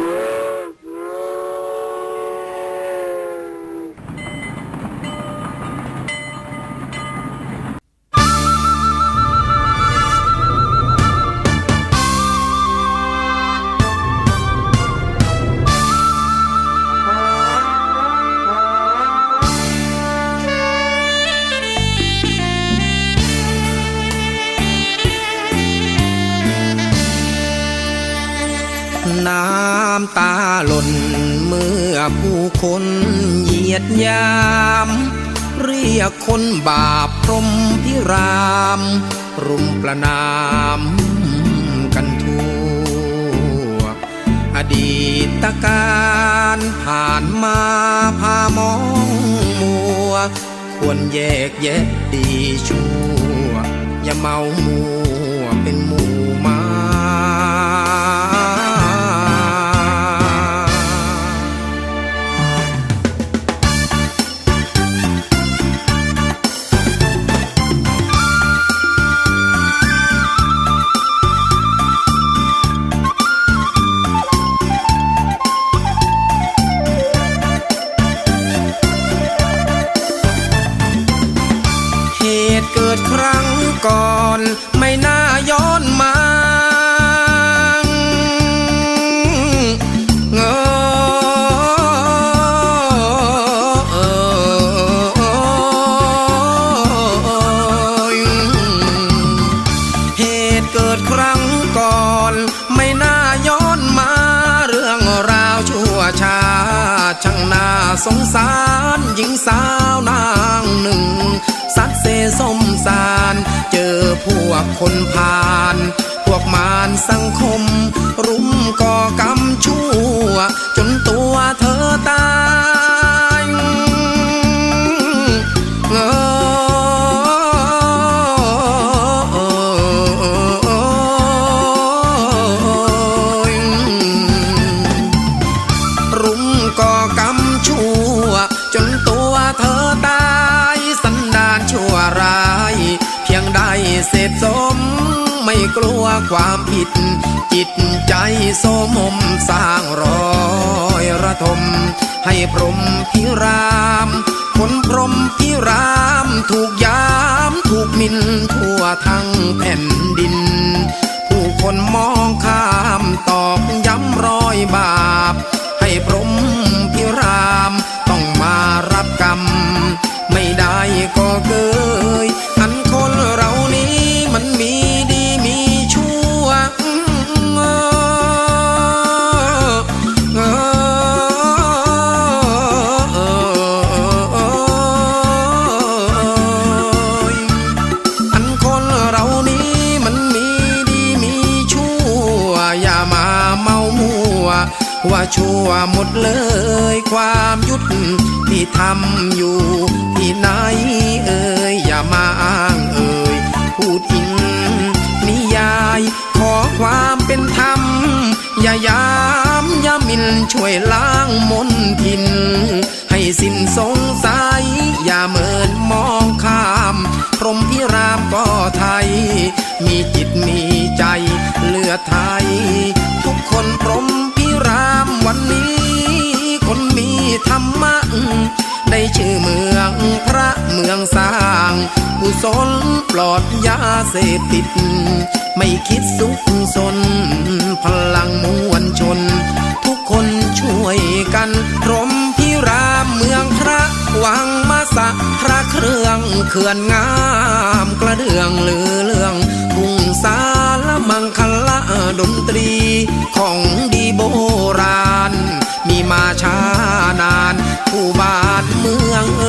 Yeah. ำตาหล่นเมื่อผู้คนเหยียดยาม เรียกคนบาปพรมพิราม รุมประนามกันทั่ว อดีตการผ่านมาพามองมัว ควรแยกแยะดีชั่ว อย่าเมามัวเป็นหมู่ ก่อนไม่น่าย้อนมาเงอเหตุเกิดครั้งก่อนไม่น่า ช่างน่าสงสารหญิงสาวนางหนึ่ง สัดเซสมสาร เจอพวกคนพาลพวกมารสังคม รุมก่อกรรมชั่ว จนตัวเธอ เสพสม ไม่กลัวความผิด จิตใจโสมมสร้างรอยระทม ให้พรหมพิรามคนพรหมพิราม ถูกยาม ถูกมินทั่วทั้งแผ่นดิน ว่าชั่วหมดเลยความยุติที่ทำอยู่ ที่ไหนเอ่ยอย่ามาอ้างเอ่ยพูดอิงนิยาย ขอความเป็นธรรม อย่ายามอย่ามินช่วยล้างมนทิน ให้สิ้นสงสัย อย่าเมินมองข้ามพรหมพิรามก็ไทย มีจิตมีใจเลือดไทย มืองสร้างกุศลปลอดยาเสพติด ไม่คิดสุขสน พลังมวลชน ทุกคนช่วยกันรมพิรามเมืองพระวังมาสะพระเครื่องเขื่อนงามกระเดื่องลือเรื่องกรุงสาละมังคละดนตรีของดีโบราณ มีมาช้านาน ผู้บาทเมืองเอ